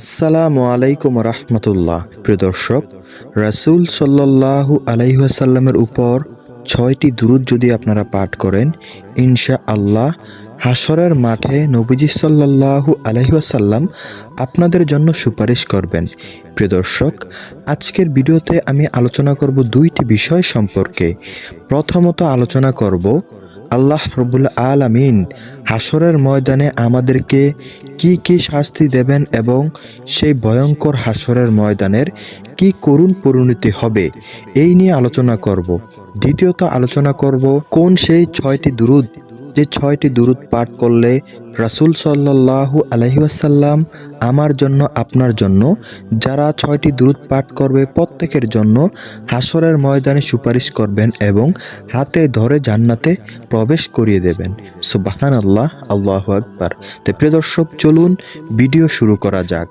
আসসালামু আলাইকুম রহমতুল্লাহ। প্রিয় দর্শক, রাসুল সাল্লাহু আলাইসাল্লামের উপর ছয়টি দুরুদ যদি আপনারা পাঠ করেন ইনশা আল্লাহ হাসরের মাঠে নবীজি সাল্লাহু আলহিহাসাল্লাম আপনাদের জন্য সুপারিশ করবেন। প্রিয় দর্শক, আজকের ভিডিওতে আমি আলোচনা করব দুইটি বিষয় সম্পর্কে। প্রথমত আলোচনা করব আল্লাহ রবুল আলামিন হাসরের ময়দানে আমাদেরকে কি কি শাস্তি দেবেন এবং সেই ভয়ঙ্কর হাসরের ময়দানের কি করুণ পরিণতি হবে, এই নিয়ে আলোচনা করব। দ্বিতীয়ত আলোচনা করব কোন সেই ছয়টি দুরুদ যে ছয়টি দুরুদ পাঠ করলে রাসুল সাল্লাহু আলহিউসাল্লাম আমার জন্য, আপনার জন্য, যারা ছয়টি দুরুদ পাঠ করবে প্রত্যেকের জন্য হাসরের ময়দানে সুপারিশ করবেন এবং হাতে ধরে জান্নাতে প্রবেশ করিয়ে দেবেন। সুবাহান আল্লাহ আল্লাহ আকবার। তো প্রিয় দর্শক, চলুন ভিডিও শুরু করা যাক।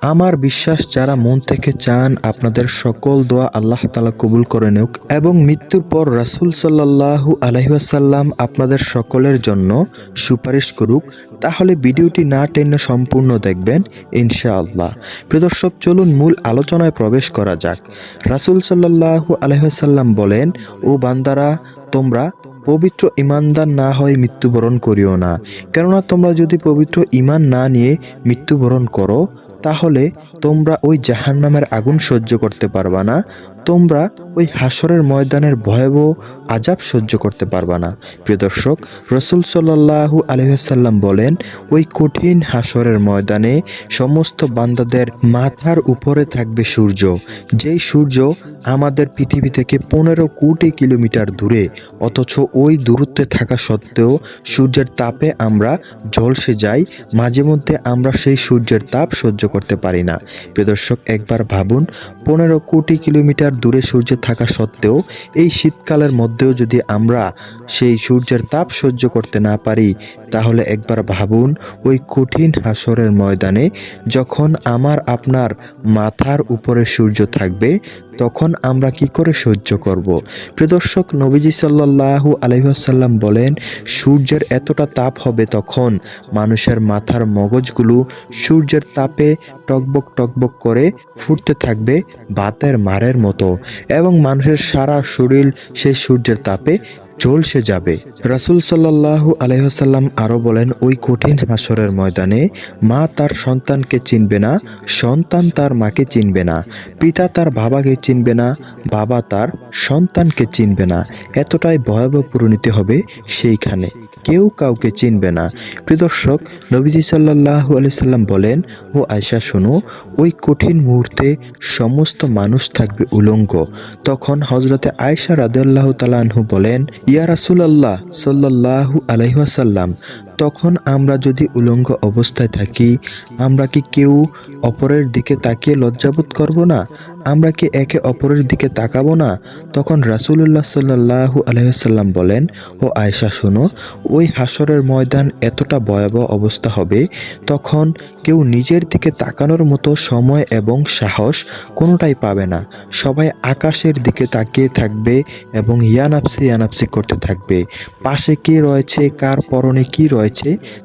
আমার বিশ্বাস, যারা মন থেকে চান আপনাদের সকল দোয়া আল্লাহ তালা কবুল করে নেওক এবং মৃত্যুর পর রাসুল সাল্লাহু আলহিহাসাল্লাম আপনাদের সকলের জন্য সুপারিশ করুক, তাহলে ভিডিওটি না টেনে সম্পূর্ণ দেখবেন ইনশাআল্লাহ। প্রদর্শক চলুন মূল আলোচনায় প্রবেশ করা যাক। রাসুল সাল্লাহু আলহিহাসাল্লাম বলেন, ও বান্দারা, তোমরা পবিত্র ইমানদার না হয়ে মৃত্যুবরণ করিও না। কেননা তোমরা যদি পবিত্র ইমান না নিয়ে মৃত্যুবরণ করো তাহলে তোমরা ওই জাহান্নামের আগুন সহ্য করতে পারবা না, তোমরা ওই হাসরের ময়দানের ভয়াবহ আজাব সহ্য করতে পারবা না। প্রিয় দর্শক, রসুল সাল্লাহু আলহাম বলেন, ওই কঠিন হাসরের ময়দানে সমস্ত বান্দাদের মাথার উপরে থাকবে সূর্য। যেই সূর্য আমাদের পৃথিবী থেকে পনেরো কোটি কিলোমিটার দূরে, অথচ ওই দূরত্বে থাকা সত্ত্বেও সূর্যের তাপে আমরা ঝলসে যাই, মাঝে মধ্যে আমরা সেই সূর্যের তাপ সহ্য করতে পারি না। প্রদর্শক একবার ভাবুন, পনেরো কোটি কিলোমিটার দূরে সূর্য থাকা সত্ত্বেও এই শীতকালের মধ্যেও যদি আমরা সেই সূর্যের তাপ সহ্য করতে না পারি, তাহলে একবার ভাবুন, ওই কঠিন হাসরের ময়দানে যখন আমার, আপনার মাথার উপরে সূর্য থাকবে তখন আমরা কি করে সহ্য করব। প্রদর্শক নবীজি সাল্লাহু আলহাসাল্লাম বলেন, সূর্যের এতটা তাপ হবে তখন মানুষের মাথার মগজগুলো সূর্যের তাপে টকবক টকবক করে ফুটতে থাকবে বাতের মারের মতো এবং মানুষের সারা শরীর সেই সূর্যের তাপে ঝলসে যাবে রাসুল সাল্লাহু আলহ্লাম আরও বলেন, ওই কঠিন হাসরের ময়দানে মা তার সন্তানকে চিনবে না, সন্তান তার মাকে চিনবে না, পিতা তার বাবাকে চিনবে না, বাবা তার সন্তানকে চিনবে না। এতটাই ভয়াবহ পরিণতি হবে সেইখানে। কেউ কাউকে চিনবে না। প্রিদর্শক নবীজি সাল্লাহু আলি সাল্লাম বলেন, ও আয়সা শোনো, ওই কঠিন মুহূর্তে সমস্ত মানুষ থাকবে উলঙ্গ। তখন হজরতে আয়সা রাদুল্লাহ তালাহু বলেন, ইয়া রাসুল আল্লাহ সাল্লাহু আলহাসাল্লাম তখন আমরা যদি উলঙ্গ অবস্থায় থাকি, আমরা কি কেউ অপরের দিকে তাকিয়ে লজ্জাবোধ করব না? আমরা কি একে অপরের দিকে তাকাবো না? তখন রাসুলুল্লাহ সাল্লাহু আলহাম বলেন, ও আয়সা শোনো, ওই হাসরের ময়দান এতটা ভয়াবহ অবস্থা হবে, তখন কেউ নিজের দিকে তাকানোর মতো সময় এবং সাহস কোনোটাই পাবে না। সবাই আকাশের দিকে তাকিয়ে থাকবে এবং ইয়ানাপসি ইয়ানাপসি করতে থাকবে। পাশে কে রয়েছে? কার পরনে কি রয়েছে?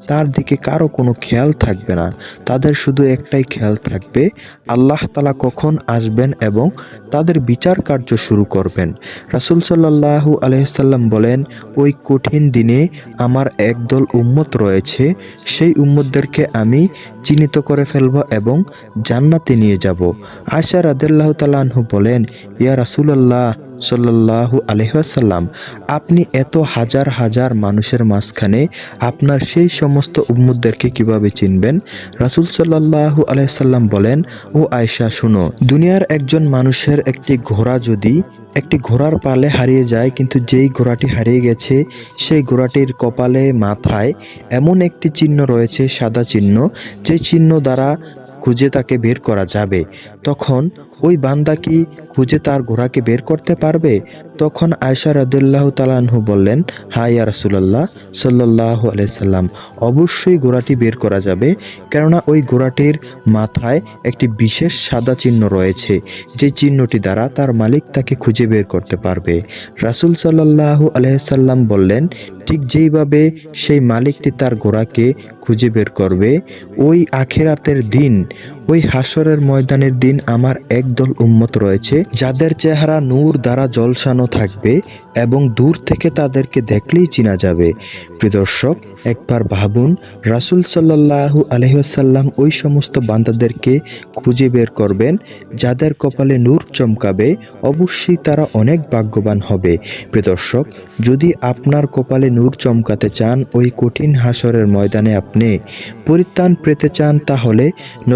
তার দিকে কারও কোনো খেয়াল থাকবে না। তাদের শুধু একটাই খেয়াল থাকবে, আল্লাহ তালা কখন আসবেন এবং তাদের বিচার কার্য শুরু করবেন। রাসুল সাল্লাহু আলহ্লাম বলেন, ওই কঠিন দিনে আমার একদল উম্মত রয়েছে, সেই উম্মতদেরকে আমি চিহ্নিত করে ফেলব এবং জান্নাতে নিয়ে যাব। আশা রাদেল্লাহ তালাহু বলেন, ইয়া রাসুলাল্লাহ সাল্লাহু আলহাসাল্লাম আপনি এত হাজার হাজার মানুষের মাঝখানে আপনার সেই সমস্ত উম্মুদদেরকে কীভাবে চিনবেন? রাসুল সাল্লাহু আলহাম বলেন, ও আয়সা শুনো, দুনিয়ার একজন মানুষের একটি ঘোড়া যদি একটি ঘোড়ার পালে হারিয়ে যায়, কিন্তু যেই ঘোড়াটি হারিয়ে গেছে, সেই ঘোড়াটির কপালে, মাথায় এমন একটি চিহ্ন রয়েছে, সাদা চিহ্ন। যে চিহ্ন দ্বারা খুঁজে তাকে বের করা যাবে। তখন ওই বান্দা কি খুঁজে তার ঘোড়াকে বের করতে পারবে? তখন আয়সা রাদুল্লাহ তালাহু বললেন হাই রাসুলাল্লাহ সাল্লাহ আলাইসাল্লাম অবশ্যই ঘোড়াটি বের করা যাবে। কেননা ওই ঘোড়াটির মাথায় একটি বিশেষ সাদা চিহ্ন রয়েছে। যে চিহ্নটি দ্বারা তার মালিক তাকে খুঁজে বের করতে পারবে। রাসুল সাল্লাহ আলহাম বললেন, ঠিক যেইভাবে সেই মালিকটি তার ঘোড়াকে খুঁজে বের করবে, ওই আখেরাতের দিন ওই হাসরের ময়দানের দিন আমার একদল উম্মত রয়েছে, যাদের চেহারা নূর দ্বারা জলসানো থাকবে এবং দূর থেকে তাদেরকে দেখলেই চিনা যাবে। প্রিদর্শক একবার ভাবুন, রাসুল সাল্লাহু আলহিহাসাল্লাম ওই সমস্ত বান্দাদেরকে খুঁজে বের করবেন, যাদের কপালে নূর চমকাবে, অবশ্যই তারা অনেক ভাগ্যবান হবে। প্রিদর্শক যদি আপনার কপালে নূর চমকাতে চান, ওই কঠিন হাসরের ময়দানে আপনি পরিত্রাণ পেতে চান, তাহলে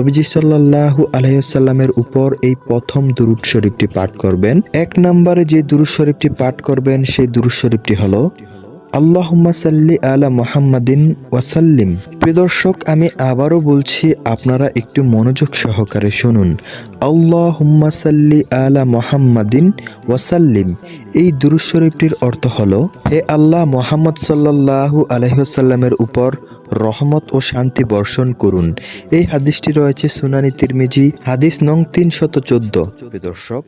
নবীজি সাল্লাহু আলাইসাল্লামের উপর এই প্রথম দুরুদ শরীফটি পাঠ করবেন। এক নম্বরে যে দুরুদ শরীফটি পাঠ করবেন, সেই দুরুদ শরীফটি হলো আল্লাহুম্মা সাল্লি আলা মুহাম্মাদিন ওয়াসাল্লিম। প্রিয়দর্শক আমি আবারও বলছি, আপনারা একটু মনোযোগ সহকারে শুনুন। আল্লাহুম্মা সাল্লি আলা মুহাম্মাদিন ওয়াসাল্লিম। এই দুরুদ শরীফটির অর্থ হলো, হে আল্লাহ মোহাম্মদ সাল্লাল্লাহু আলহিহাসাল্লামের উপর রহমত ও শান্তি বর্ষণ করুন। এই হাদিসটি রয়েছে সুনানি তিরমিজি, হাদিস নং তিনশত চোদ্দ। দর্শক,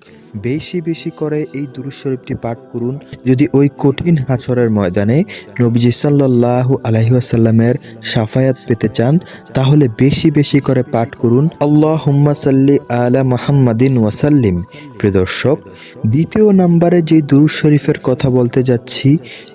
বেশি বেশি করে এই দুরুদ শরীফটি পাঠ করুন। যদি ওই কঠিন হাসরের ময়দানে নবীজি সাল্লাল্লাহু আলহিহাসাল্লামের সাফায়াত পেতে চান, তাহলে বেশি বেশি করে পাঠ করুন আল্লাহ হুম্মা সাল্লি আলা মাহাম্মাদিন ওয়াসাল্লিম প্রিয় দর্শক, দ্বিতীয় নাম্বারে যে দুরুদ শরীফের কথা বলতে যাচ্ছি,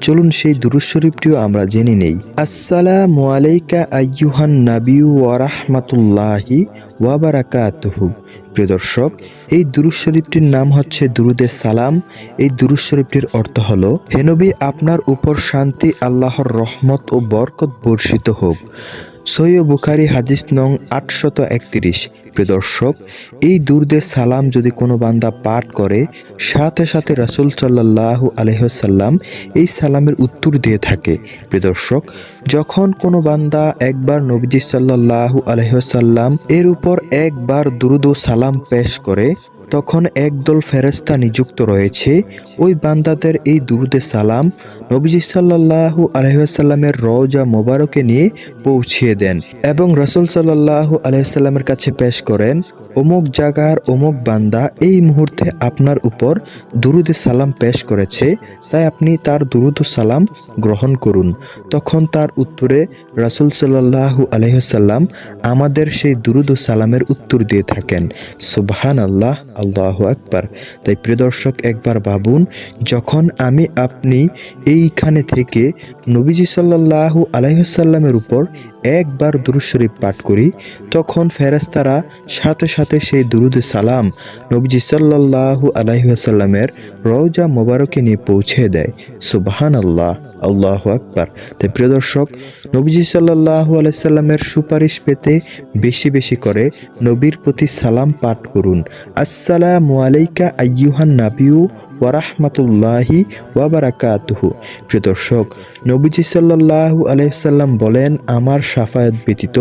চলুন সেই দুরুদ শরীফটিও আমরা জেনে নেই। আসসালামু আলাইকা আইয়ুহান নাবিউ ওয়া রাহমাতুল্লাহি ওয়া বারাকাতুহু। প্রিয় দর্শক, এই দুরুদ শরীফটির নাম হচ্ছে দুরুদে সালাম। এই দুরুদ শরীফটির অর্থ হলো হেনবি আপনার উপর শান্তি, আল্লাহর রহমত ও বরকত বর্ষিত হোক। সৈয় বুখারি হাদিস নং আটশত একত্রিশ। প্রিয়দর্শক এই দুর্দে সালাম যদি কোনো বান্দা পাঠ করে, সাথে সাথে রাসুল সাল্লাহু আলহ্লাম এই সালামের উত্তর দিয়ে থাকে। প্রিয়দর্শক যখন কোনো বান্দা একবার নবীজি সাল্লাহু আলহ্লাম এর উপর একবার দুরুদ সালাম পেশ করে তখন একদল ফেরেস্তা নিযুক্ত রয়েছে। ওই বান্দাদের এই দুরুদে সালাম নবীজি সাল্লাহু আলহিহাসাল্লামের রওজা মোবারকে নিয়ে পৌঁছিয়ে দেন এবং রসুল সাল্লাহু আলহিহাল্লামের কাছে পেশ করেন, অমুক জাগার অমুক বান্দা এই মুহূর্তে আপনার উপর দুরুদে সালাম পেশ করেছে, তাই আপনি তার দুরুদ সালাম গ্রহণ করুন। তখন তার উত্তরে রাসুল সাল্লাহু আলহিহাল্লাম আমাদের সেই দুরুদ সালামের উত্তর দিয়ে থাকেন সুবহান আল্লাহ আল্লাহ আকবার। তাই প্রিয় দর্শক, একবার ভাবুন, যখন আমি আপনি এইখানে থেকে নবীজি সাল্লাহ আলাইসাল্লামের উপর একবার দুরুদ শরীফ পাঠ করি, তখন ফেরেস্তারা সাথে সাথে সেই দুরুদ সালাম নবীজি সাল্লাহু আলাইসাল্লামের রওজা মোবারকে নিয়ে পৌঁছে দেয়। সুবাহান আল্লাহ আল্লাহ আকবার। তাই প্রিয় দর্শক, নবীজি সাল্লাহু আলাইসাল্লামের সুপারিশ পেতে বেশি বেশি করে নবীর প্রতি সালাম পাঠ করুন। আসসালামু আলাইকা আইয়ুহান নাবিউ ওয়ারাহমাতুল্লাহি ওয়াবারাকাতুহু। প্রিয় দর্শক নবীজি সাল্লাল্লাহু আলাইসাল্লাম বলেন আমার সাফায়াত ব্যতীত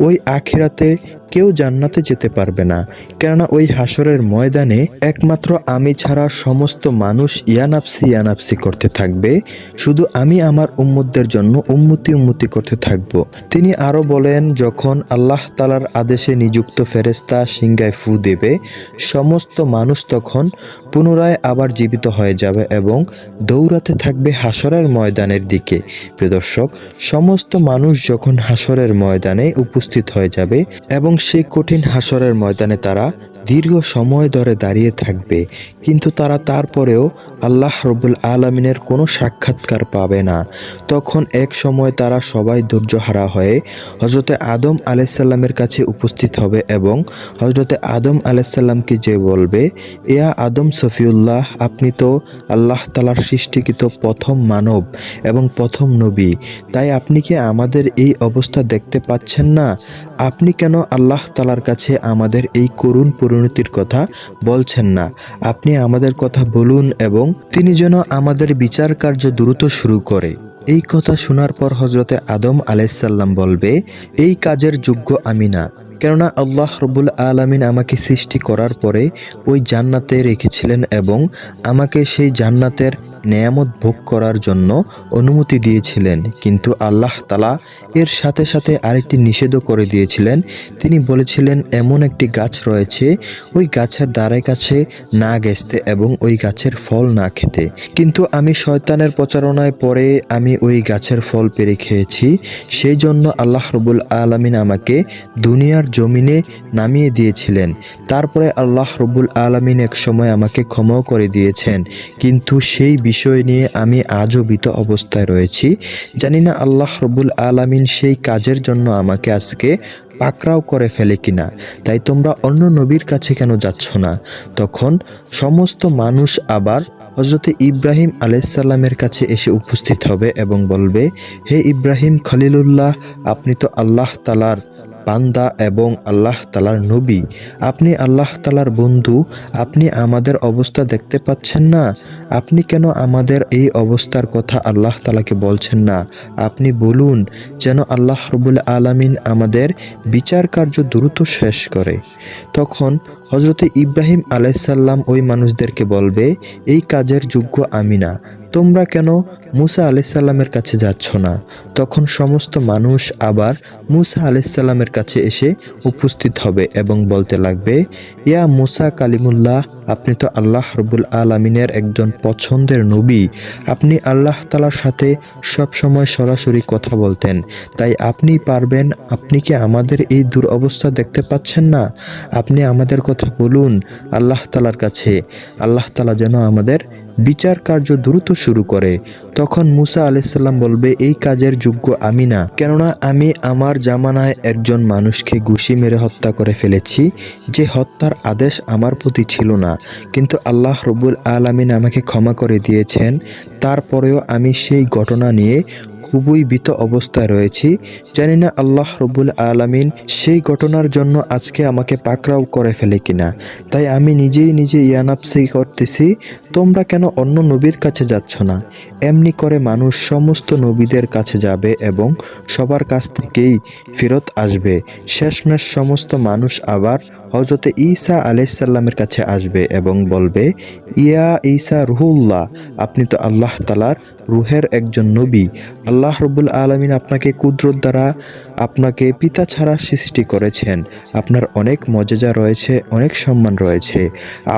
ওই আখিরাতে কেউ জান্নাতে যেতে পারবে না, কেননা ওই হাসরের ময়দানে একমাত্র আমি ছাড়া সমস্ত মানুষ ইয়ানাপসি ইয়ানাপসি করতে থাকবে, শুধু আমি আমার উম্মতদের জন্য উম্মতি উম্মতি করতে থাকব। তিনি আরও বলেন, যখন আল্লাহ তালার আদেশে নিযুক্ত ফেরেস্তা সিংগায় ফু দেবে, সমস্ত মানুষ তখন পুনরায় আবার জীবিত হয়ে যাবে এবং দৌড়াতে থাকবে হাসরের ময়দানের দিকে। প্রিয়দর্শক সমস্ত মানুষ যখন হাসরের ময়দানে উপস্থিত হয়ে যাবে এবং সেই কঠিন হাসরের ময়দানে তারা দীর্ঘ সময় ধরে দাঁড়িয়ে থাকবে, কিন্তু তারা তারপরেও আল্লাহ রবুল আলমিনের কোনো সাক্ষাৎকার পাবে না। তখন এক সময় তারা সবাই ধৈর্যহারা হয়ে হজরতে আদম আলাইসাল্লামের কাছে উপস্থিত হবে এবং হজরতে আদম আলাইসাল্লামকে যে বলবে, ইয়া আদম সফিউল্লাহ, আপনি তো আল্লাহ তালার সৃষ্টিকৃত প্রথম মানব এবং প্রথম নবী, তাই আপনি কি আমাদের এই অবস্থা দেখতে পাচ্ছেন না? আপনি কেন আল্লাহ তালার কাছে আমাদের এই করুণ পরিণতির কথা বলছেন না। আপনি আমাদের কথা বলুন এবং তিনি যেন আমাদের বিচার কার্য দ্রুত শুরু করে। এই কথা শোনার পর হজরতে আদম আলাইসাল্লাম বলবে, এই কাজের যোগ্য আমি না। কেননা আল্লাহ রবুল আলমিন আমাকে সৃষ্টি করার পরে ওই জান্নাতে রেখেছিলেন এবং আমাকে সেই জান্নাতের নেয়ামত ভোগ করার জন্য অনুমতি দিয়েছিলেন। কিন্তু আল্লাহ তালা এর সাথে সাথে আরেকটি নিষেধও করে দিয়েছিলেন। তিনি বলেছিলেন, এমন একটি গাছ রয়েছে, ওই গাছের দ্বারে কাছে না গেছতে এবং ওই গাছের ফল না খেতে। কিন্তু আমি শয়তানের প্রচারণায় পরে আমি ওই গাছের ফল পেরে খেয়েছি। সেই জন্য আল্লাহ রবুল আলমিন আমাকে দুনিয়ার জমিনে নামিয়ে দিয়েছিলেন। তারপরে আল্লাহ রবুল আলমিন এক সময় আমাকে ক্ষমাও করে দিয়েছেন। কিন্তু সেই বিষয় নিয়ে আমি আজও বিত অবস্থায় রয়েছি। জানি না আল্লাহ রবুল আলমিন সেই কাজের জন্য আমাকে আজকে পাকড়াও করে ফেলে কিনা। তাই তোমরা অন্য নবীর কাছে কেন যাচ্ছ না? তখন সমস্ত মানুষ আবার হজরতে ইব্রাহিম আলাইসাল্লামের কাছে এসে উপস্থিত হবে এবং বলবে, হে ইব্রাহিম খলিলুল্লাহ, আপনি তো আল্লাহ তালার বান্দা এবং আল্লাহ তালার নবী। আপনি আল্লাহ তালার বন্ধু, আপনি আমাদের অবস্থা দেখতে পাচ্ছেন না। আপনি কেন আমাদের এই অবস্থার কথা আল্লাহ তালাকে বলছেন না? আপনি বলুন, যেন আল্লাহ রবুল আলামিন আমাদের বিচার কার্য দ্রুত শেষ করে। তখন হজরতে ইব্রাহিম আলাইসাল্লাম ওই মানুষদেরকে বলবে, এই কাজের যোগ্য আমি না। তোমরা কেন মুসা আলাইসাল্লামের কাছে যাচ্ছ না? তখন সমস্ত মানুষ আবার মুসা আলাইসাল্লামের কাছে এসে উপস্থিত হবে এবং বলতে লাগবে, ইয়া মুসা কালিমুল্লাহ, আপনি তো আল্লাহ রবুল আলমিনের একজন পছন্দের নবী। আপনি আল্লাহ তালার সাথে সব সময় সরাসরি কথা বলতেন। তাই আপনি পারবেন, আপনি কি আমাদের এই দুরবস্থা দেখতে পাচ্ছেন না? আপনি আমাদের কথা বলুন আল্লাহ তালার কাছে। আল্লাহ তালা যেন আমাদের বিচার কার্য দ্রুত শুরু করে। তখন মুসা আলাইসাল্লাম বলবে, এই কাজের যোগ্য আমি না। কেননা আমি আমার জামানায় একজন মানুষকে ঘুষি মেরে হত্যা করে ফেলেছি, যে হত্যার আদেশ আমার প্রতি ছিল না। কিন্তু আল্লাহ রবুল আলমিন আমাকে ক্ষমা করে দিয়েছেন। তারপরেও আমি সেই ঘটনা নিয়ে খুবই ভীত অবস্থায় রয়েছি। জানি না আল্লাহ রবুল আলমিন সেই ঘটনার জন্য আজকে আমাকে পাকড়াও করে ফেলে কিনা। তাই আমি নিজেই নিজে ইয়ানাপসি করতেছি, তোমরা কেন অন্য নবীর কাছে যাচ্ছ না? এমনি করে মানুষ সমস্ত নবীদের কাছে যাবে এবং সবার কাছ থেকেই ফেরত আসবে। শেষমেশ সমস্ত মানুষ আবার হজরতে ঈসা আলাইসাল্লামের কাছে আসবে এবং বলবে, ইয়া ঈসা রুহুল্লাহ, আপনি তো আল্লাহ তালার রুহের একজন নবী। আল্লাহ রবুল আলমিন আপনাকে কুদরত দ্বারা আপনাকে পিতা ছাড়া সৃষ্টি করেছেন। আপনার অনেক মজাজা রয়েছে, অনেক সম্মান রয়েছে।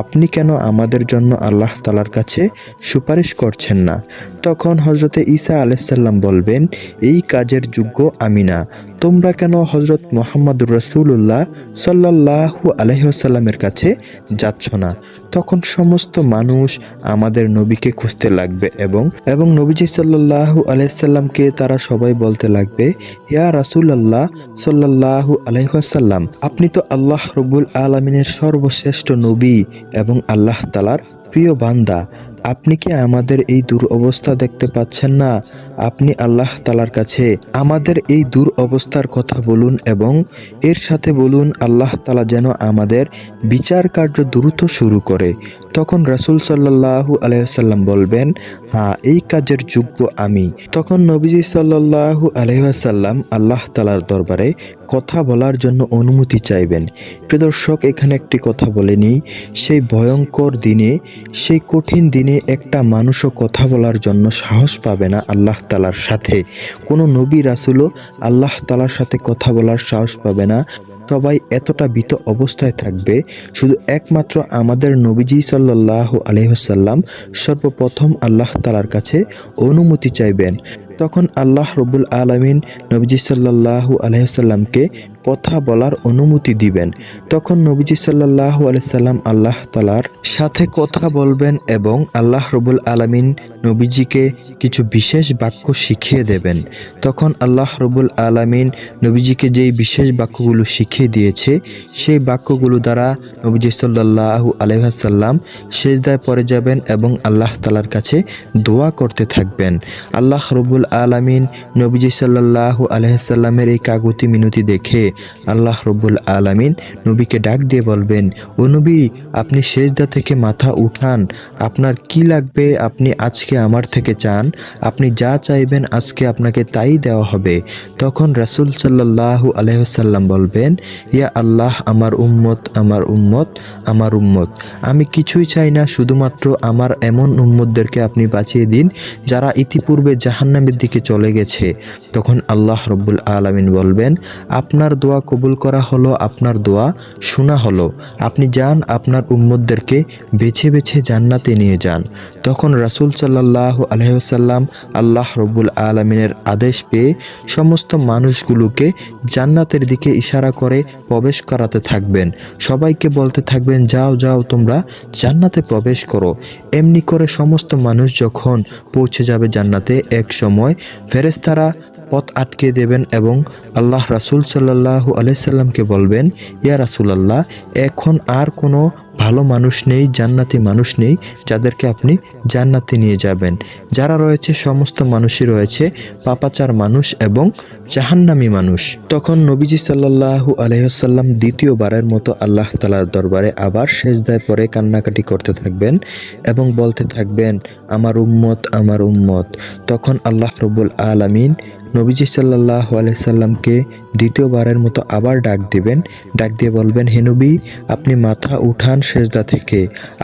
আপনি কেন আমাদের জন্য আল্লাহ তালার কাছে সুপারিশ করছেন না? তখন হজরতে ঈসা আলাইসাল্লাম বলবেন, এই কাজের যোগ্য আমি না। তোমরা কেন হজরত মোহাম্মদুর রসুল্লাহ সাল্লাহু আলহ্লামের কাছে যাচ্ছ না? তখন সমস্ত মানুষ আমাদের নবীকে খুঁজতে লাগবে এবং এবং নবীজি সাল্লাহু আলাইসাল্লামকে তারা সবাই বলতে লাগবে, ইয়া রাসুলাল্লাহ সাল্লাহু আলহাসাল্লাম আপনি তো আল্লাহ রবুল আলমিনের সর্বশ্রেষ্ঠ নবী এবং আল্লাহ তালার প্রিয় বান্দা। আপনি কি আমাদের এই দূর অবস্থা দেখতে পাচ্ছেন না? আপনি আল্লাহ তালার কাছে আমাদের এই দূর অবস্থার কথা বলুন এবং এর সাথে বলুন, আল্লাহ তালা যেন আমাদের বিচার কার্য দ্রুত শুরু করে। তখন রাসুল সাল্লাহু আলহাম বলবেন হ্যাঁ এই কাজের যোগ্য আমি। তখন নবীজি সাল্লাহু আলহাসাল্লাম আল্লাহ তালার দরবারে কথা বলার জন্য অনুমতি চাইবেন। প্রদর্শক এখানে একটি কথা বলেনি সেই ভয়ঙ্কর দিনে, সেই কঠিন দিনে একটা মানুষও কথা বলার জন্য সাহস পাবে না আল্লাহ তালার সাথে। কোনো নবী, রাসুলও আল্লাহ তালার সাথে কথা বলার সাহস পাবে না। সবাই এতটা ভীত অবস্থায় থাকবে। শুধু একমাত্র আমাদের নবীজি সাল্লাহ আলহ্লাম সর্বপ্রথম আল্লাহ তালার কাছে অনুমতি চাইবেন। তখন আল্লাহ রবুল আলমিন নবীজি সাল্লাহ আলহ্লামকে কথা বলার অনুমতি দিবেন। তখন নবীজি সাল্লাহ আলাইসাল্লাম আল্লাহ তালার সাথে কথা বলবেন এবং আল্লাহ রবুল আলমিন নবীজিকে কিছু বিশেষ বাক্য শিখিয়ে দেবেন। তখন আল্লাহ রবুল আলমিন নবীজিকে যেই বিশেষ বাক্যগুলো শিখিয়ে দিয়েছে, সেই বাক্যগুলো দ্বারা নবীজি সাল্লাহ আলহাসাল্লাম শেষদায় পরে যাবেন এবং আল্লাহ তালার কাছে দোয়া করতে থাকবেন। আল্লাহ রবুল আলমিন নবীজি সাল্লাহ আলহাসাল্লামের এই কাগতি মিনতি দেখে আল্লাহ রব্বুল আলামিন নবীকে ডাক দিয়ে বলবেন, ও নবী, আপনি সেজদা থেকে মাথা উঠান। আপনার কি লাগবে? আপনি আজকে আমার থেকে চান। আপনি যা চাইবেন আজকে আপনাকে তাই দেওয়া হবে। তখন রাসূল সাল্লাল্লাহু আলহাম বলবেন, ইয়া আল্লাহ, আমার উম্মত আমার উম্মত আমার উম্মত। আমি কিছুই চাই না, শুধুমাত্র আমার এমন উম্মতদেরকে আপনি বাঁচিয়ে দিন, যারা ইতিপূর্বে জাহান্নামের দিকে চলে গেছে। তখন আল্লাহ রব্বুল আলমিন বলবেন, আপনার দোয়া কবুল করা হলো আপনার দোয়া, শোনা হলো। আপনি যান, আপনার উম্মতদেরকে বেছে বেছে জান্নাতে নিয়ে যান। তখন রাসূল সাল্লাহ আলহাম আল্লাহ রব্বুল আলমিনের আদেশ পেয়ে সমস্ত মানুষগুলোকে জান্নাতের দিকে ইশারা করে প্রবেশ করাতে থাকবেন। সবাইকে বলতে থাকবেন, যাও যাও, তোমরা জান্নাতে প্রবেশ করো। এমনি করে সমস্ত মানুষ যখন পৌঁছে যাবে জান্নাতে, এক সময় ফেরেস্তারা পথ আটকে দেবেন এবং আল্লাহ রাসুল সাল্লাহ আলাইসাল্লামকে বলবেন ইয়া রাসুলাল্লাহ এখন আর কোনো ভালো মানুষ নেই, জান্নাতি মানুষ নেই, যাদেরকে আপনি জান্নাতে নিয়ে যাবেন। যারা রয়েছে, সমস্ত মানুষই রয়েছে, পাপাচার মানুষ এবং জাহান্নামী মানুষ। তখন নবীজি সাল্লাহু আলহ্লাম দ্বিতীয়বারের মতো আল্লাহ তালার দরবারে আবার শেষদায় পরে কান্নাকাটি করতে থাকবেন এবং বলতে থাকবেন, আমার উম্মত আমার উম্মত। তখন আল্লাহ রবুল আলমিন নবীজি সাল্লাহ আলাইসাল্লামকে দ্বিতীয়বারের মতো আবার ডাক দিবেন। ডাক দিয়ে বলবেন, হে নবী, আপনি মাথা উঠান সেজদা থেকে,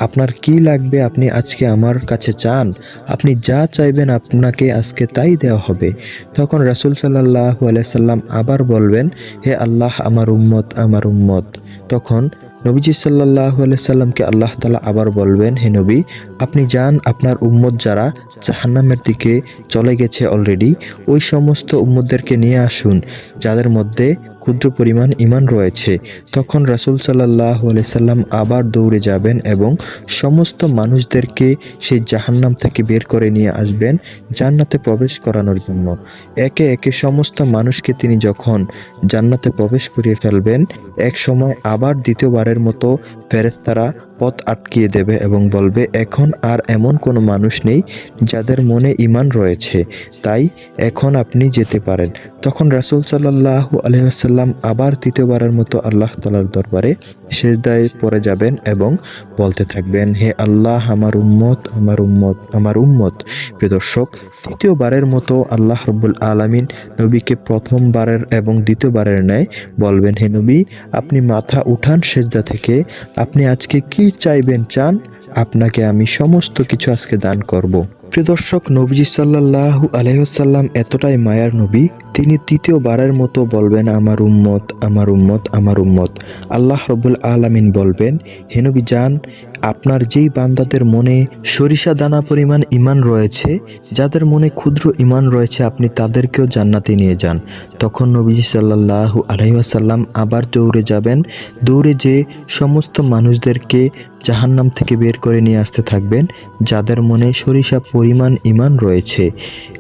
আপনার কি লাগবে আপনি আজকে আমার কাছে চান? আপনি যা চাইবেন আপনাকে আজকে তাই দেওয়া হবে। তখন রাসুল সাল্লাহ আলাইসাল্লাম আবার বলবেন, হে আল্লাহ, আমার উম্মত আমার উম্মত। তখন নবীজি সাল্লাহ সাল্লামকে আল্লাহ তালা আবার বলবেন, হে নবী, আপনি যান, আপনার উম্মত যারা জাহান্নামের দিকে চলে গেছে অলরেডি ওই সমস্ত উম্মতদেরকে নিয়ে আসুন, যাদের মধ্যে ক্ষুদ্র পরিমাণ ইমান রয়েছে, তখন রাসুল সাল্লাহ সাল্লাম আবার দৌড়ে যাবেন এবং সমস্ত মানুষদেরকে সেই জাহান্নাম থেকে বের করে নিয়ে আসবেন জান্নাতে প্রবেশ করানোর জন্য। একে একে সমস্ত মানুষকে তিনি যখন জান্নাতে প্রবেশ করিয়ে ফেলবেন, এক সময় আবার দ্বিতীয়বারের মতো ফেরেস্তারা পথ আটকিয়ে দেবে এবং বলবে, এখন আর এমন কোনো মানুষ নেই যাদের মনে ইমান রয়েছে, তাই এখন আপনি যেতে পারেন। তখন রাসুল সাল্লাহ আলহাম আবার তৃতীয়বারের মতো আল্লাহ তালার দরবারে শেষদায় পরে যাবেন এবং বলতে থাকবেন, হে আল্লাহ, আমার উম্মত আমার উম্মত আমার উম্মত। প্রিয় দর্শক, তৃতীয়বারের মতো আল্লাহ রব্বুল আলমিন নবীকে প্রথমবারের এবং দ্বিতীয়বারের ন্যায় বলবেন, হে নবী, আপনি মাথা উঠান সেজদা থেকে। আপনি আজকে কি চাইবেন চান? আপনাকে আমি সমস্ত কিছু আজকে দান করব। প্রিয় দর্শক, নবীজি সাল্লাহ আলহ্লাম এতটাই মায়ার নবী, তিনি তৃতীয়বারের মতো বলবেন, আমার উম্মত আমার উম্মত আমার উম্মত। আল্লাহ রবুল আলমিন বলবেন হেনবি যান আপনার যেই বান্দাদের মনে সরিষা দানা পরিমাণ ইমান রয়েছে, যাদের মনে ক্ষুদ্র ইমান রয়েছে, আপনি তাদেরকেও জান্নাতে নিয়ে যান। তখন নবীজি সাল্লাহু আলহিহাসাল্লাম আবার দৌড়ে যাবেন। দৌড়ে যে সমস্ত মানুষদেরকে জাহান্নাম থেকে বের করে নিয়ে আসতে থাকবেন, যাদের মনে সরিষা পরিমাণ ইমান রয়েছে।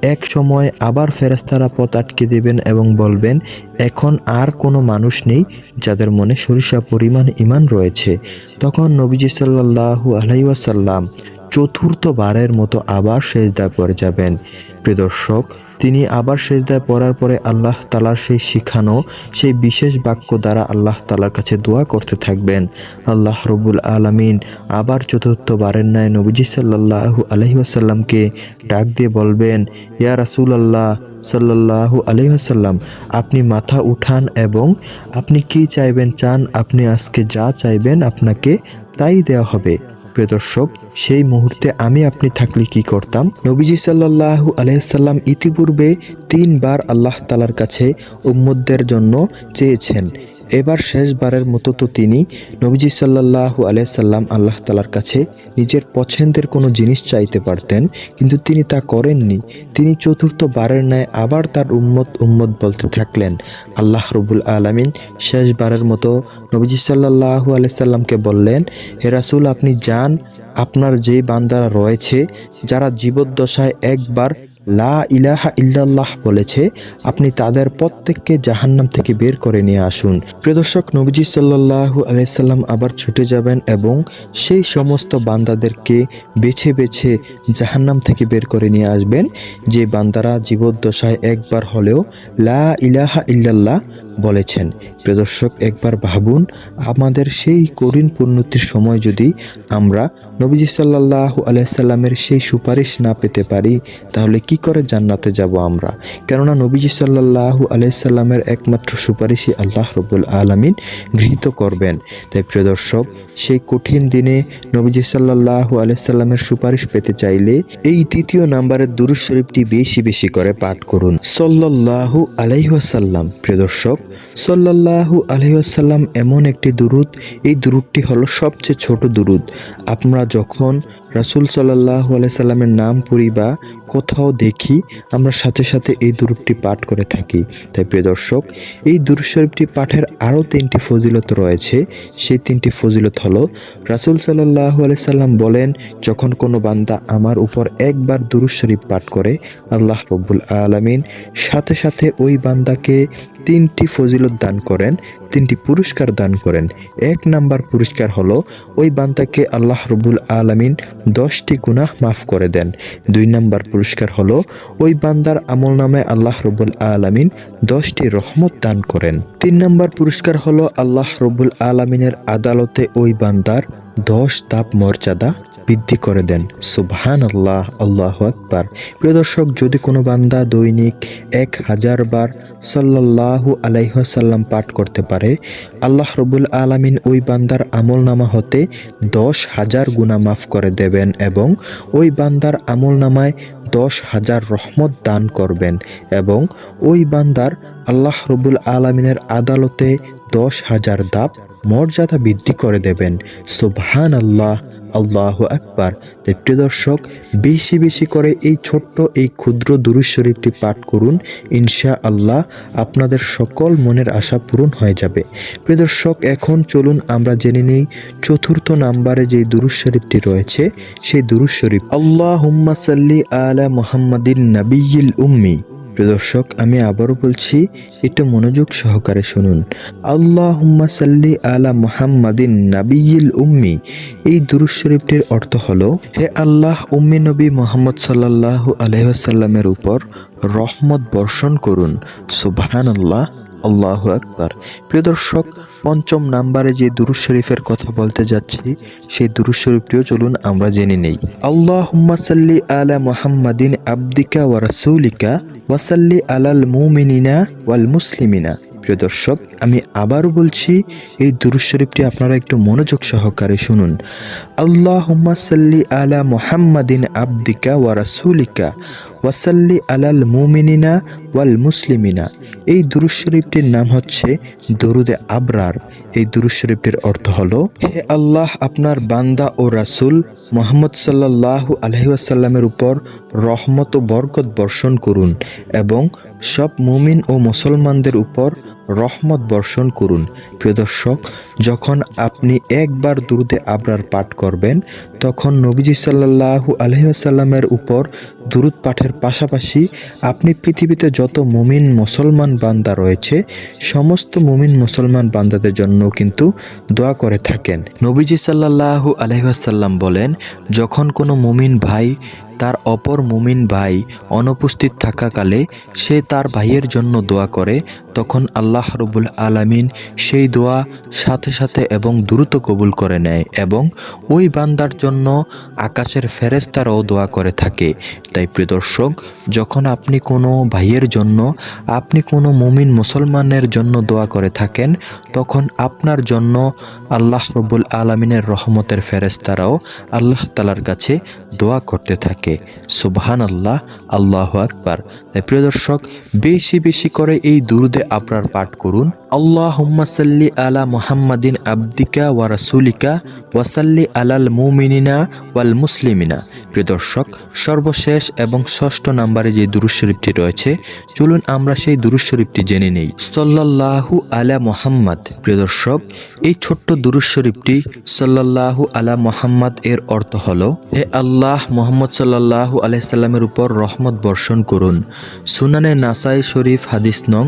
এক সময় আবার ফেরাস্তারা পথ আটকে দেবেন এবং বলবেন, এখন আর কোনো মানুষ নেই যাদের মনে সরিষা পরিমাণ ইমান রয়েছে। তখন নবীজি সাল্লাহু আলাইসাল্লাম চতুর্থবারের মতো আবার সেজদা করে যাবেন। প্রিয় দর্শক তিনি আবার সেজদায় পড়ার পরে আল্লাহ তালার সেই শিখানো, সেই বিশেষ বাক্য দ্বারা আল্লাহ তালার কাছে দোয়া করতে থাকবেন। আল্লাহ রবুল আলমিন আবার চতুর্থ চতুর্থবারের ন্যায় নবীজি সাল্লাহু আলহিহাসাল্লামকে ডাক দিয়ে বলবেন, ইয়া রাসুল আল্লাহ সাল্লাহু আলহিহাসাল্লাম আপনি মাথা উঠান এবং আপনি কি চাইবেন, চান, আপনি আজকে যা চাইবেন আপনাকে তাই দেওয়া হবে। প্রিয় দর্শক সেই মুহূর্তে আমি আপনি থাকলে কি করতাম? নবীজি সাল্লাহ আলহাম ইতিপূর্বে তিনবার আল্লাহ তালার কাছে উম্মদদের জন্য চেয়েছেন। এবার শেষবারের মতো তো তিনি নবীজি সাল্লাহু আলাইসাল্লাম আল্লাহ তালার কাছে নিজের পছন্দের কোনো জিনিস চাইতে পারতেন, কিন্তু তিনি তা করেননি। তিনি চতুর্থ বারের ন্যায় আবার তার উম্মত উম্মত বলতে থাকলেন, আল্লাহ রবুল আলমিন শেষবারের মতো নবীজি সাল্লাহু আলাইসাল্লামকে বললেন, হে রাসুল, আপনি যান আপনার যে বান্দারা রয়েছে, যারা জীবদ্দশায় একবার লা ইলাহা ইল্লাল্লাহ বলেছে, আপনি তাদের প্রত্যেককে জাহান্নাম থেকে বের করে নিয়ে আসুন। প্রদর্শক নবীজি সাল্লাহু আলাইসাল্লাম আবার ছুটে যাবেন এবং সেই সমস্ত বান্দাদেরকে বেছে বেছে জাহান্নাম থেকে বের করে নিয়ে আসবেন। যে বান্দারা জীবদ্দশায় একবার হলেও লা ইলাহা ইল্লাল্লাহ বলেছেন, প্রিয় দর্শক, একবার ভাবুন, আমাদের সেই করিন পূর্ণতির সময় যদি আমরা নবীজি সাল্লাহ আলাইসাল্লামের সেই সুপারিশ না পেতে পারি, তাহলে কি করে জান্নাতে যাব আমরা? কেননা নবীজি সাল্লাহ আলাইসাল্লামের একমাত্র সুপারিশই আল্লাহ রবুল আলমিন গৃহীত করবেন। তাই প্রিয় দর্শক, সেই কঠিন দিনে নবীজি সাল্লাহ আলাইসাল্লামের সুপারিশ পেতে চাইলে এই তৃতীয় নাম্বারের দুরুজ শরীফটি বেশি বেশি করে পাঠ করুন। সল্লাল্লাহু আলাইহাসাল্লাম প্রিয় দর্শক সল্লাল্লাহু আলাইহাসাল্লাম এমন একটি দুরুদ, এই দুরুদটি হলো সবচেয়ে ছোট দুরুদ। আমরা যখন রাসুল সাল্লাহু আলাইসাল্লামের নাম পড়ি বা কোথাও দেখি, আমরা সাথে সাথে এই দুরুদটি পাঠ করে থাকি। তাই প্রিয় দর্শক, এই দুরুদ শরীফটি পাঠের আরও তিনটি ফজিলত রয়েছে। সেই তিনটি ফজিলত হলো, রাসুল সাল্লাহু আলাইসাল্লাম বলেন, যখন কোনো বান্দা আমার উপর একবার দুরুদ শরীফ পাঠ করে, আল্লাহ রব্বুল আলমিন সাথে সাথে ওই বান্দাকে তিনটি ফজিলত দান করেন, তিনটি পুরস্কার দান করেন। এক নাম্বার পুরস্কার হলো, ওই বান্দাকে আল্লাহ রবুল আলমিন দশটি গুনাহ মাফ করে দেন। দুই নাম্বার পুরস্কার হলো, ওই বান্দার আমল নামে আল্লাহ রবুল আলমিন দশটি রহমত দান করেন। তিন নাম্বার পুরস্কার হলো, আল্লাহ রবুল আলমিনের আদালতে ওই বান্দার দশ তাপ মর্যাদা বৃদ্ধি করে দেন। সুবহান আল্লাহ আল্লাহ আকবার। প্রিয় দর্শক, যদি কোনো বান্দা দৈনিক এক হাজার বার সাল্লাল্লাহু আলাইহাসাল্লাম পাঠ করতে পারে, আল্লাহ রবুল আলামিন ওই বান্দার আমল নামা হতে দশ হাজার গুণা মাফ করে দেবেন এবং ওই বান্দার আমল নামায় দশ হাজার রহমত দান করবেন এবং ওই বান্দার আল্লাহ রবুল আলমিনের আদালতে দশ হাজার দাপ মর্যাদা বৃদ্ধি করে দেবেন। সুবহান আল্লাহ আল্লাহ আকবার প্রিয় দর্শক, বেশি বেশি করে এই ছোট্ট, এই ক্ষুদ্র দুরুজ শরীফটি পাঠ করুন। ইনশা আল্লাহ আপনাদের সকল মনের আশা পূরণ হয়ে যাবে। প্রিয় দর্শক, এখন চলুন আমরা জেনে নেই চতুর্থ নাম্বারে যে দুরুজ শরীফটি রয়েছে, সেই দুরুজ শরীফ। আল্লাহ হুম্মা সাল্লি আলা মোহাম্মদিন নবীল উম্মি। প্রিয় দর্শক, আমি আবারও বলছি, একটু মনোযোগ সহকারে শুনুন। আল্লাহ সাল্লি আলা মুহাম্মাদিন নাবিয়িল উম্মি। এই দুরুজ শরীফটির অর্থ হলো, হে আল্লাহ, উম্মি নবী মোহাম্মদ সাল্লাল্লাহু আলহ্লামের উপর রহমত বর্ষণ করুন। সুবহান আল্লাহ আকবার। প্রিয় দর্শক, পঞ্চম নাম্বারে যে দুরুজ শরীফের কথা বলতে যাচ্ছি, সেই দুরুজ শরীফটিও চলুন আমরা জেনে নেই। আল্লাহ সাল্লি আলা মুহাম্মাদিন আবদিকা ওয়া ওয়াসাল্লি আলাল মুমিনিনা ওয়াল মুসলিমিনা। প্রিয় দর্শক, আমি আবারও বলছি, এই দুরুজ শরীফটি আপনারা একটু মনোযোগ সহকারে শুনুন। আল্লাহ সাল্লি আলা মুহাম্মাদিন আবদিকা ওয়া রাসূলিকা ওয়াসাল্লি আলাল মুমিনিনা ওয়াল মুসলিমিনা। এই দুরুজ শরীফটির নাম হচ্ছে দরুদে আবরার। এই দুরুজ শরীফটির অর্থ হলো, হে আল্লাহ, আপনার বান্দা ও রাসূল মোহাম্মদ সাল্লাল্লাহু আলাইহি ওয়াসাল্লামের উপর রহমত ও বরকত বর্ষণ করুন এবং সব মুমিন ও মুসলমানদের উপর রহমত বর্ষণ করুন। প্রিয় দর্শক, যখন আপনি একবার দুরুদে আবরার পাঠ করবেন, তখন নবীজি সাল্লাল্লাহু আলহিহাসাল্লামের উপর দুরুদ পাঠের পাশাপাশি আপনি পৃথিবীতে যত মুমিন মুসলমান বান্দা রয়েছে, সমস্ত মুমিন মুসলমান বান্দাদের জন্য কিন্তু দোয়া করে থাকেন। নবীজি সাল্লাল্লাহু আলহিহাসাল্লাম বলেন, যখন কোনো মুমিন ভাই তার অপর মুমিন ভাই অনুপস্থিত থাকাকালে সে তার ভাইয়ের জন্য দোয়া করে, তখন আল্লাহ রবুল আলামিন সেই দোয়া সাথে সাথে এবং দ্রুত কবুল করে নেয় এবং ওই বান্দার জন্য আকাশের ফেরেস্তারাও দোয়া করে থাকে। তাই প্রিয় দর্শক, যখন আপনি কোনো ভাইয়ের জন্য, আপনি কোনো মুমিন মুসলমানের জন্য দোয়া করে থাকেন, তখন আপনার জন্য আল্লাহ রবুল আলমিনের রহমতের ফেরেস্তারাও আল্লাহ তালার কাছে দোয়া করতে থাকে। সুবহান আল্লাহ আল্লাহ আকবার। তাই প্রিয় দর্শক, বেশি বেশি করে এই দুরুদে আপনার পাঠ করুন। আল্লাহ সাল্লি আলা মুহাম্মাদিন আবদিকা ওয়া রাসুলিকা ওয়াসাল্লি আলাল মুমিনিনা ওয়াল মুসলিমিনা। প্রিয় দর্শক, সর্বশেষ এবং ষষ্ঠ নাম্বারে যে দুরুজ শরীফটি রয়েছে, চলুন আমরা সেই দুরুজ শরীফটি জেনে নেই। সাল্লাল্লাহু আলা মোহাম্মদ। প্রিয় দর্শক, এই ছোট্ট দুরুজ শরীফটি সাল্লাল্লাহু আলা মোহাম্মদ এর অর্থ হলো, হে আল্লাহ মোহাম্মদ সাল্লাল্লাহু আলাইসাল্লামের উপর রহমত বর্ষণ করুন। সুনানে নাসাই শরীফ হাদিস নং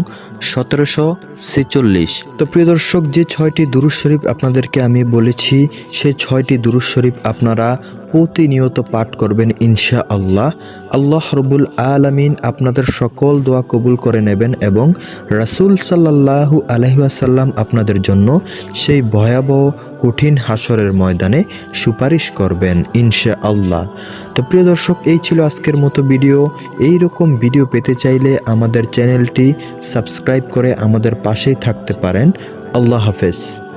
সতেরোশো ছেচল্লিশ। তো প্রিয় দর্শক, যে ছয়টি দুরুজ শরীফ আপনাদেরকে আমি বলেছি সেই ছয়টি দুরুজ শরীফ আপনারা প্রতিনিয়ত পাঠ করবেন ইনশা আল্লাহ আল্লাহ রবুল আলামিন আপনাদের সকল দোয়া কবুল করে নেবেন এবং রাসূল সাল্লাল্লাহু আলহিহাসাল্লাম আপনাদের জন্য সেই ভয়াবহ কঠিন হাসরের ময়দানে সুপারিশ করবেন ইনশা আল্লাহ তো প্রিয় দর্শক, এই ছিল আজকের মতো ভিডিও। এই রকম ভিডিও পেতে চাইলে আমাদের চ্যানেলটি সাবস্ক্রাইব করে আমাদের পাশেই থাকতে পারেন। আল্লাহ হাফেজ।